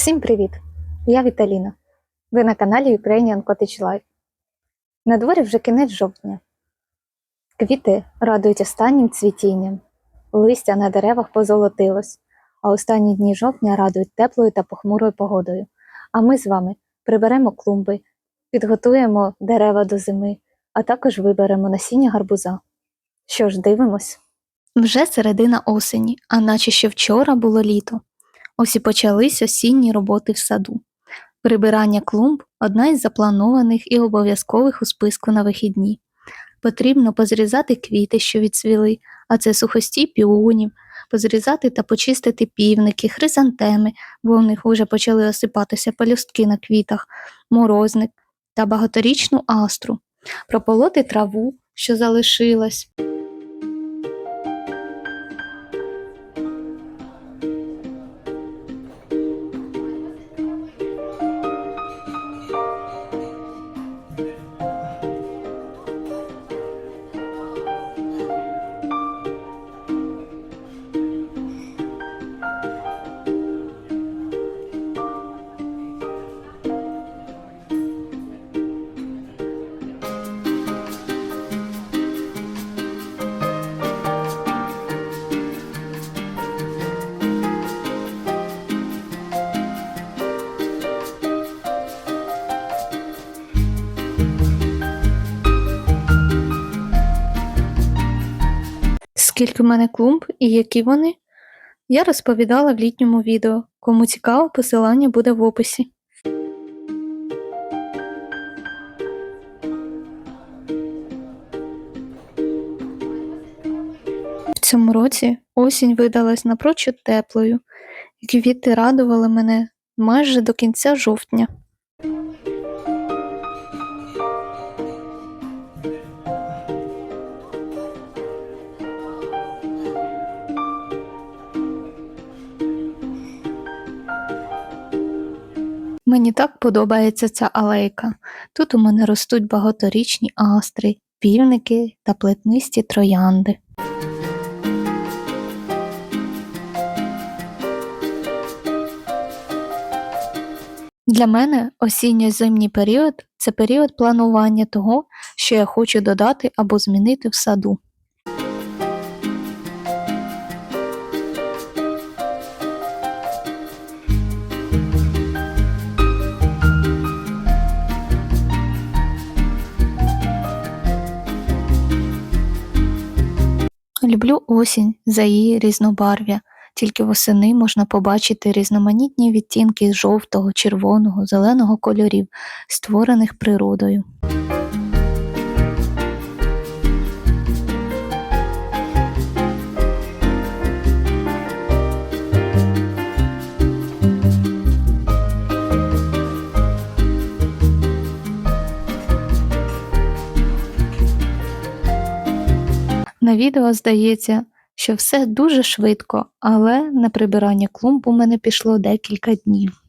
Всім привіт! Я Віталіна. Ви на каналі Ukrainian Cottage Life. На дворі вже кінець жовтня. Квіти радують останнім цвітінням. Листя на деревах позолотилось, а останні дні жовтня радують теплою та похмурою погодою. А ми з вами приберемо клумби, підготуємо дерева до зими, а також виберемо насіння гарбуза. Що ж, дивимось? Вже середина осені, а наче ще вчора було літо. Ось і почались осінні роботи в саду. Прибирання клумб одна із запланованих і обов'язкових у списку на вихідні. Потрібно позрізати квіти, що відцвіли, а це сухості піонів, позрізати та почистити півники, хризантеми, бо в них уже почали осипатися пелюстки на квітах, морозник та багаторічну астру, прополоти траву, що залишилась. Скільки в мене клумб і які вони? Я розповідала в літньому відео. Кому цікаво, посилання буде в описі. В цьому році осінь видалась напрочуд теплою, і квіти радували мене майже до кінця жовтня. Мені так подобається ця алейка. Тут у мене ростуть багаторічні астри, півники та плетнисті троянди. Для мене осінньо-зимній період це період планування того, що я хочу додати або змінити в саду. Люблю осінь за її різнобарв'я. Тільки восени можна побачити різноманітні відтінки жовтого, червоного, зеленого кольорів, створених природою. На відео здається, що все дуже швидко, але на прибирання клумб у мене пішло декілька днів.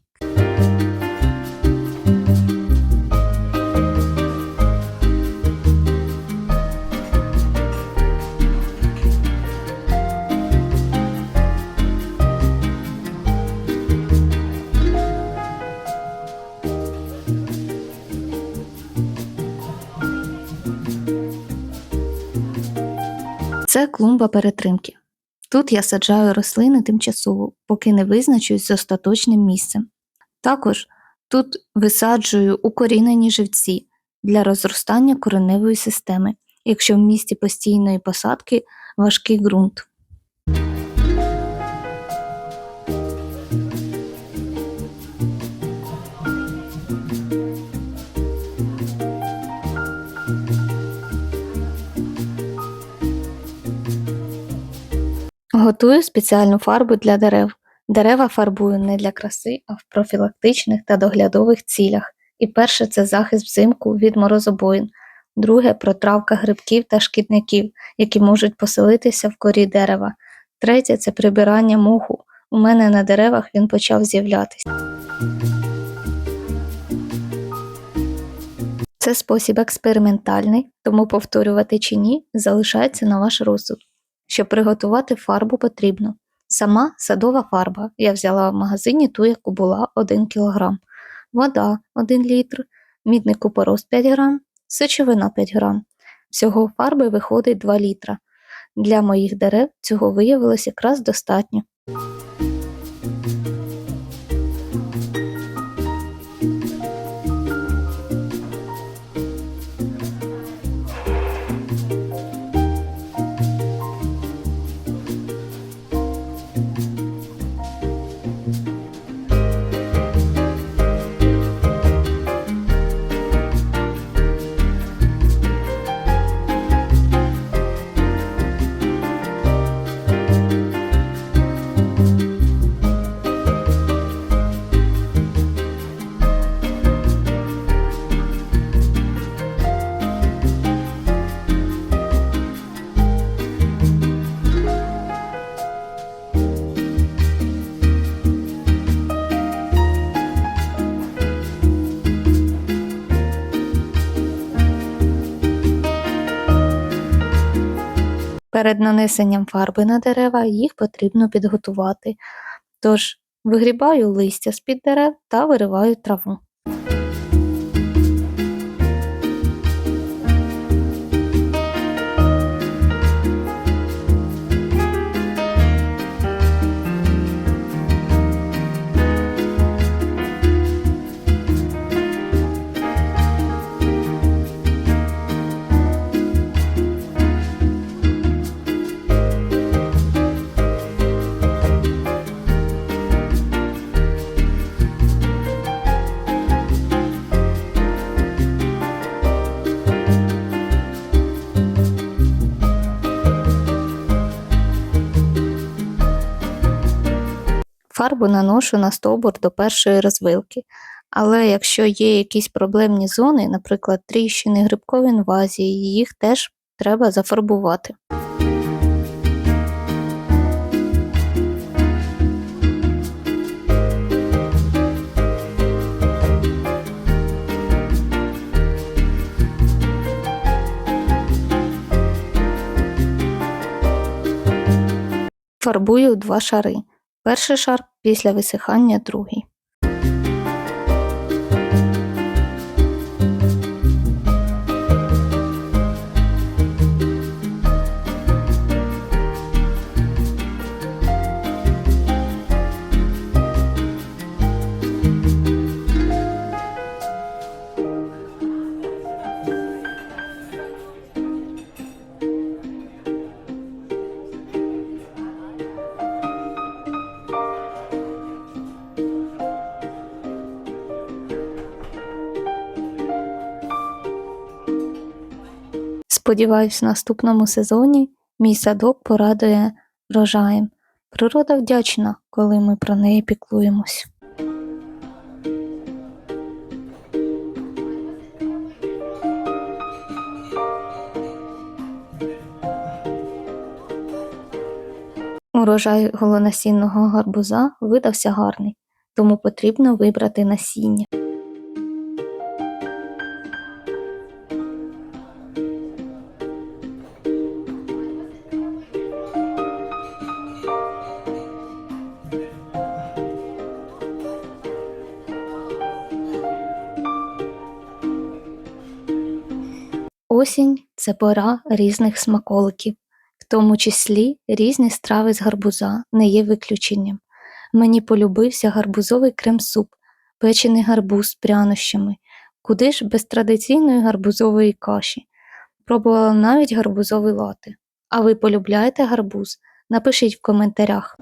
Це клумба перетримки. Тут я саджаю рослини тимчасово, поки не визначусь з остаточним місцем. Також тут висаджую укорінені живці для розростання кореневої системи, якщо в місті постійної посадки важкий ґрунт. Готую спеціальну фарбу для дерев. Дерева фарбую не для краси, а в профілактичних та доглядових цілях. І перше це захист взимку від морозобоїн, друге протравка грибків та шкідників, які можуть поселитися в корі дерева. Третє це прибирання моху. У мене на деревах він почав з'являтися. Це спосіб експериментальний, тому повторювати чи ні залишається на ваш розсуд. Щоб приготувати фарбу потрібно Сама садова фарба. Я взяла в магазині ту, яку була 1 кг. Вода 1 літр, мідний купорос 5 грам, сечовина 5 грам. Всього фарби виходить 2 літра. Для моїх дерев цього виявилось якраз достатньо. Перед нанесенням фарби на дерева їх потрібно підготувати. Тож вигрібаю листя з-під дерев та вириваю траву. Фарбу наношу на стовбур до першої розвилки. Але якщо є якісь проблемні зони, наприклад, тріщини, грибкові інвазії, їх теж треба зафарбувати. Фарбую два шари. Перший шар після висихання другий. Сподіваюсь, в наступному сезоні мій садок порадує врожаєм. Природа вдячна, коли ми про неї піклуємось. Урожай голонасінного гарбуза видався гарний, тому потрібно вибрати насіння. Осінь це пора різних смаколиків, в тому числі різні страви з гарбуза не є виключенням. Мені полюбився гарбузовий крем-суп, печений гарбуз з прянощами, куди ж без традиційної гарбузової каші. Пробувала навіть гарбузовий лати. А ви полюбляєте гарбуз? Напишіть в коментарях.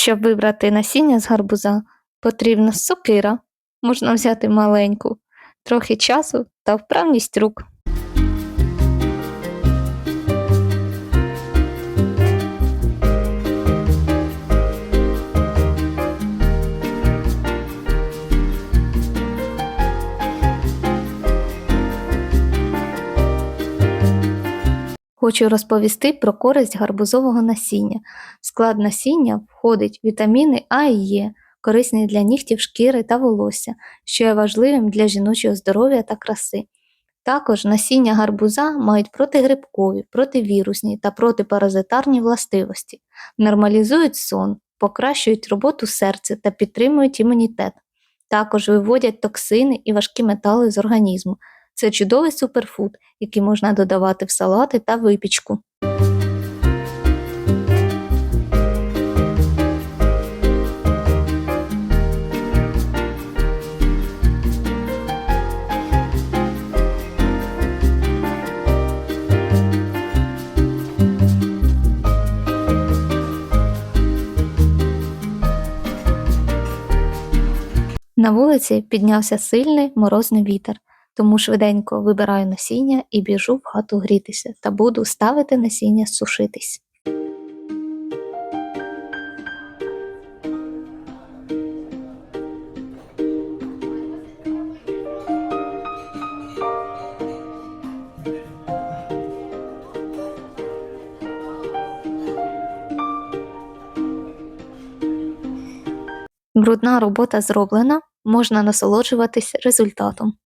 Щоб вибрати насіння з гарбуза, потрібна сокира, можна взяти маленьку, трохи часу та вправність рук. Хочу розповісти про користь гарбузового насіння. Склад насіння входить вітаміни А і Е, корисні для нігтів, шкіри та волосся, що є важливим для жіночого здоров'я та краси. Також насіння гарбуза мають протигрибкові, противірусні та протипаразитарні властивості, нормалізують сон, покращують роботу серця та підтримують імунітет. Також виводять токсини і важкі метали з організму. Це чудовий суперфуд, який можна додавати в салати та випічку. На вулиці піднявся сильний морозний вітер, тому швиденько вибираю насіння і біжу в хату грітися та буду ставити насіння сушитись. Брудна робота зроблена, можна насолоджуватись результатом.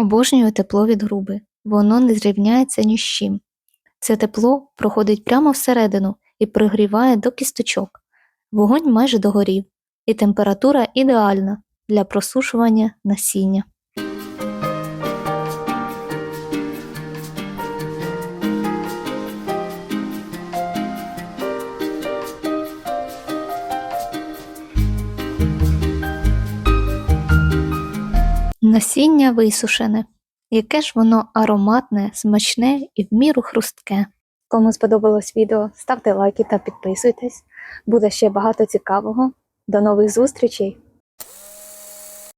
Обожнюю тепло від груби, воно не зрівняється ні з чим. Це тепло проходить прямо всередину і пригріває до кісточок. Вогонь майже догорів, і температура ідеальна для просушування насіння. Насіння висушене. Яке ж воно ароматне, смачне і в міру хрустке. Кому сподобалось відео, ставте лайки та підписуйтесь. Буде ще багато цікавого. До нових зустрічей!